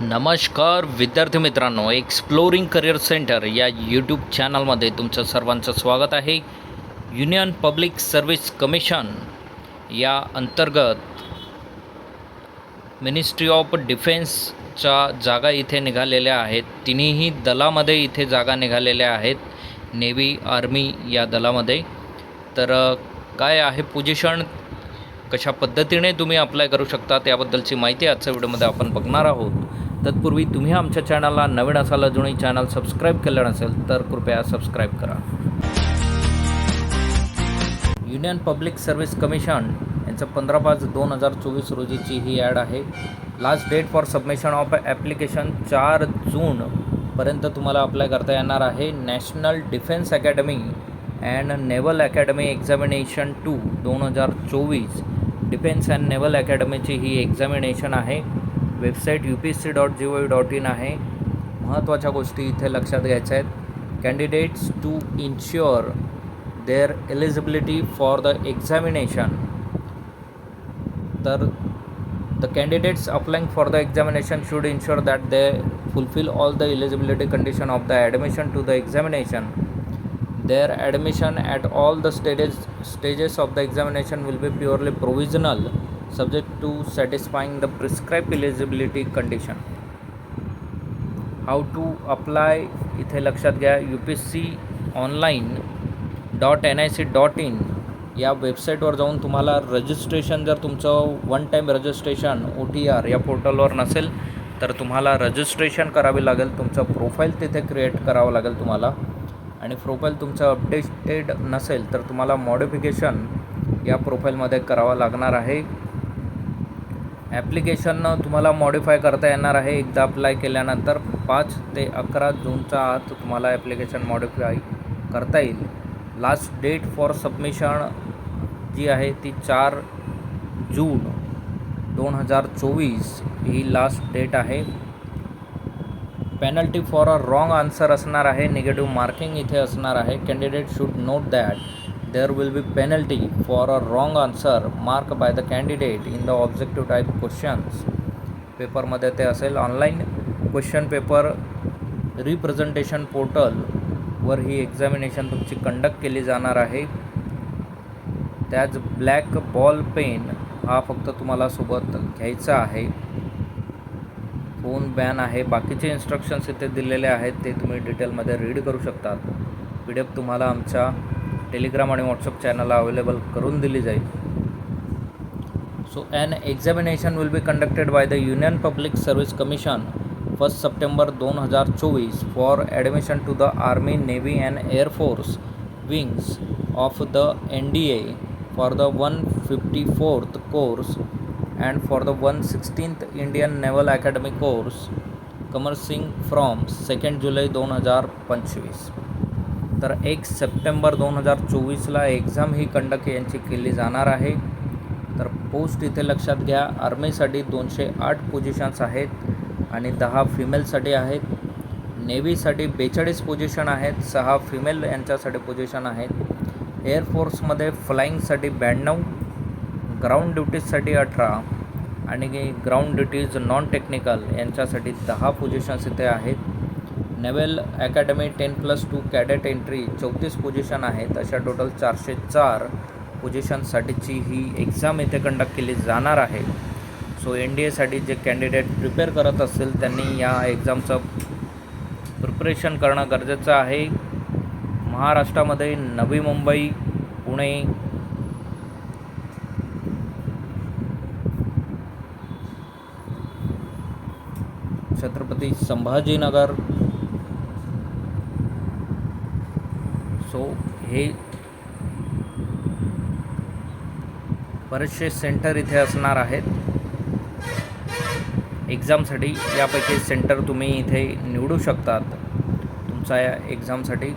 नमस्कार विद्यार्थी मित्रांनो एक्सप्लोरिंग करिअर सेंटर या यूट्यूब चॅनलमध्ये तुमचं सर्वांचं स्वागत आहे. युनियन पब्लिक सर्व्हिस कमिशन या अंतर्गत मिनिस्ट्री ऑफ डिफेन्सच्या जागा इथे निघालेल्या आहेत. तिन्हीही दलामध्ये इथे जागा निघालेल्या आहेत. नेव्ही आर्मी या दलामध्ये. तर काय आहे पोजिशन कशा पद्धतीने तुम्ही अप्लाय करू शकता? त्याबद्दलची माहिती आजच्या व्हिडिओमध्ये आपण बघणार आहोत. तत्पूर्वी तुम्ही आमच्या चॅनलला नवीन असाल अजूनही चॅनल सबस्क्राईब केलं नसेल तर कृपया सबस्क्राईब करा. युनियन पब्लिक सर्व्हिस कमिशन यांचं पंधरा पाच दोन हजार चोवीस रोजीची ही ॲड आहे. Last date for submission of application चार जूनपर्यंत तुम्हाला अप्लाय करता येणार आहे. National Defence Academy and Naval Academy examination two दोन हजार चोवीस. डिफेन्स अँड नेव्हल अकॅडमीची ही एक्झामिनेशन आहे. Website U P S C dot G O dot in आहे. महत्त्वाच्या गोष्टी इथे लक्षात घ्यायच्या आहेत. Candidates to ensure their eligibility for the examination तर the candidates applying for the examination should ensure that they fulfil all the eligibility condition of the admission to the examination their admission at all the stages stages of the examination will be purely provisional. Subject to satisfying the prescribed eligibility condition. How to apply इथे लक्षात घ्या U P S C online dot N I C dot in या वेबसाईटवर जाऊन तुम्हाला registration जर तुमचं one time registration O T R या पोर्टलवर नसेल तर तुम्हाला रजिस्ट्रेशन करावे लागेल. तुमचं प्रोफाईल तिथे क्रिएट करावं लागेल तुम्हाला. आणि प्रोफाईल तुमचं अपडेटेड नसेल तर तुम्हाला मॉडिफिकेशन या प्रोफाईलमध्ये करावं लागणार आहे. ॲप्लिकेशन तुम्हाला मॉडिफाय करता येणार आहे. एकदा अप्लाय केल्यानंतर पाच ते अकरा जूनच्या आत तुम्हाला ॲप्लिकेशन मॉडिफाय करता येईल. लास्ट डेट फॉर सबमिशन जी आहे ती चार जून दोन हजार चोवीस ही लास्ट डेट आहे. Penalty for a wrong answer असणार आहे. निगेटिव्ह मार्किंग इथे असणार आहे. Candidate should note that there will be penalty for a wrong answer mark by the candidate in the objective type questions पेपरमध्ये ते असेल ऑनलाईन क्वेश्चन पेपर रिप्रेझेंटेशन पोर्टलवर ही examination तुमची कंडक्ट केली जाणार आहे. त्याच ब्लॅक बॉल पेन हा फक्त तुम्हाला सोबत घ्यायचा आहे. फोन बॅन आहे. बाकीचे इन्स्ट्रक्शन्स इथे दिलेले आहेत. ते तुम्ही डिटेलमध्ये रीड करू शकतात. पी डी एफ तुम्हाला आमच्या टेलिग्राम आणि व्हॉट्सअप चॅनलला अवेलेबल करून दिली जाईल. So an examination will be conducted by the union public service commission first September दोन हजार चोवीस for admission to the army navy and air force wings of the N D A for the one fifty fourth course and for the one 116th Indian Naval Academy course commencing from second जुलै दोन हजार पंचवीस तर एक September दोन हजार चोवीसला exam ही conduct यांची केली जाणार आहे. तर पोस्ट इथे लक्षात घ्या आर्मीसाठी दोनशे आठ पोझिशन्स आहेत आणि दहा फिमेलसाठी आहेत. नेव्हीसाठी बेचाळीस पोझिशन आहेत सहा फिमेल यांच्यासाठी पोझिशन आहेत. एअरफोर्समध्ये फ्लाईंगसाठी ब्याण्णव ग्राउंड ड्युटीजसाठी अठरा आणि ग्राउंड ड्युटीज नॉन टेक्निकल यांच्यासाठी दहा पोझिशन्स इथे आहेत. Naval academy ten plus two cadet entry चौतीस पोझिशन आहेत. अशा टोटल चारशे चार पोझिशनसाठीची ही एक्झाम इथे कंडक्ट केली जाणार आहे. सो एन डी एसाठी जे कॅन्डिडेट प्रिपेअर करत असतील त्यांनी या एक्झामचं प्रिपरेशन करणं गरजेचं आहे. महाराष्ट्रामध्ये नवी मुंबई पुणे छत्रपती संभाजीनगर सो हे बरेचसे सेंटर इथे असणार आहेत. एक्झामसाठी यापैकी सेंटर तुम्ही इथे निवडू शकतात. तुमचा या एक्झामसाठी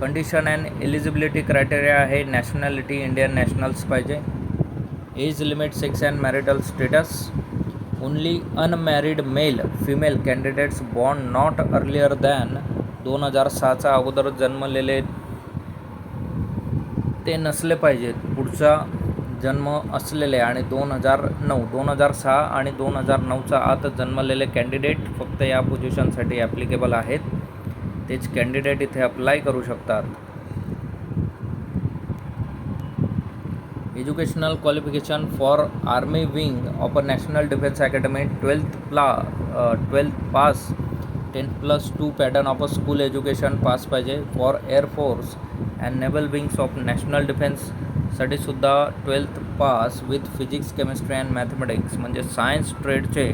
कंडिशन अँड एलिजिबिलिटी क्रायटेरिया आहे. नॅशनॅलिटी इंडियन नॅशनल्स पाहिजे. Age limit sex and marital status. Only unmarried male female candidates born not earlier than दोन हजार सहाचा अगोदर जन्मलेले ते नसले पाहिजेत. पुढचा जन्म असलेले आणि दोन हजार नऊ दोन हजार सहा आणि दोन हजार नऊचा आत जन्मलेले कॅन्डिडेट फक्त या पोझिशनसाठी ॲप्लिकेबल आहेत. तेच कॅन्डिडेट इथे अप्लाय करू शकतात. Educational qualification for army wing of a National Defence Academy twelfth प्ला twelfth pass ten plus two pattern of a school education pass पाहिजे for air force and naval wings of National डिफेन्ससाठी सुद्धा twelfth pass with physics chemistry and mathematics म्हणजे science ट्रेडचे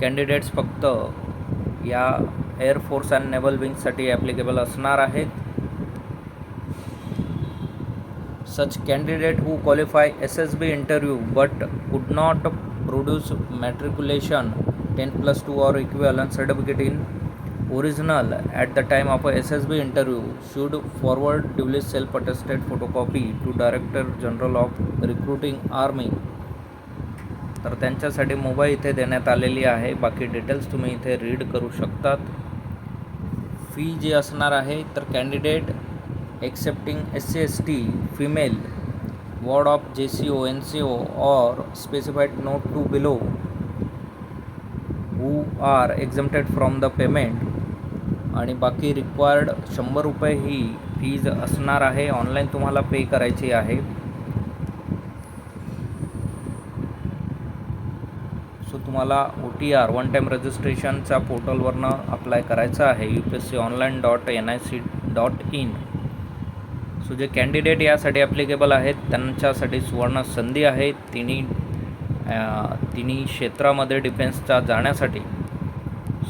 candidates फक्त या air force and naval विंग्ससाठी applicable असणार आहेत such candidate who qualify ssb interview but could not produce matriculation 10 plus 2 or equivalent certificate in original at the time of a ssb interview should forward duly self attested photocopy to director general of recruiting army. तर त्यांच्यासाठी mobile इथे देण्यात आलेली आहे. बाकी details तुम्ही इथे read करू शकतात. फी जी असणार आहे तर candidate excepting S C S T female ward of J C O N C O or specified note two below who are exempted from the payment आणि बाकी रिक्वायर्ड शंभर रुपये ही फीज असणार आहे. ऑनलाईन तुम्हाला पे करायची आहे. सो तुम्हाला O T R one time रजिस्ट्रेशनच्या पोर्टलवरनं अप्लाय करायचं आहे. U P S C online dot N I C dot in so जे कॅन्डिडेट यासाठी ॲप्लिकेबल आहेत त्यांच्यासाठी सुवर्ण संधी आहे. तिन्ही तिन्ही क्षेत्रामध्ये डिफेन्सच्या जाण्यासाठी.